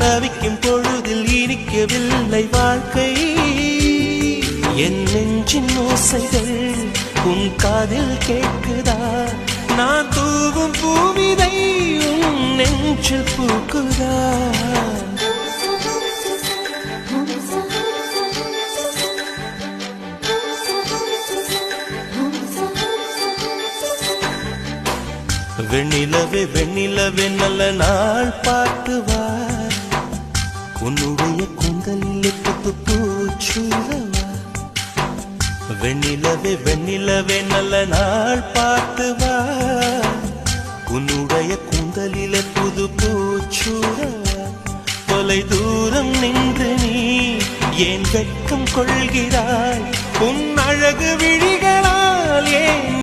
தவிக்கும் பொழுதில் இனிக்கவில்லை வாழ்க்கை. என் நெஞ்சின் ஓசைகள் உன் காதில் கேட்குதா? நான் தூவும் பூமிதை உன் நெஞ்சில் பூக்குதா? வெண்ணிலவே வெண்ணிலவே நல்ல நாள் பார்த்து உன்னுடைய கொங்கலில் புத்து பூச்சுவா வெண்ணிலவே வெண்ணிலவே நல்ல நாள் பார்த்து வா உன்னுடைய குந்தலில புது பூச்சுவா தொலை தூரம் நின்று நீ ஏன் வெட்கம் கொள்கிறாய்? உன் அழகு விழி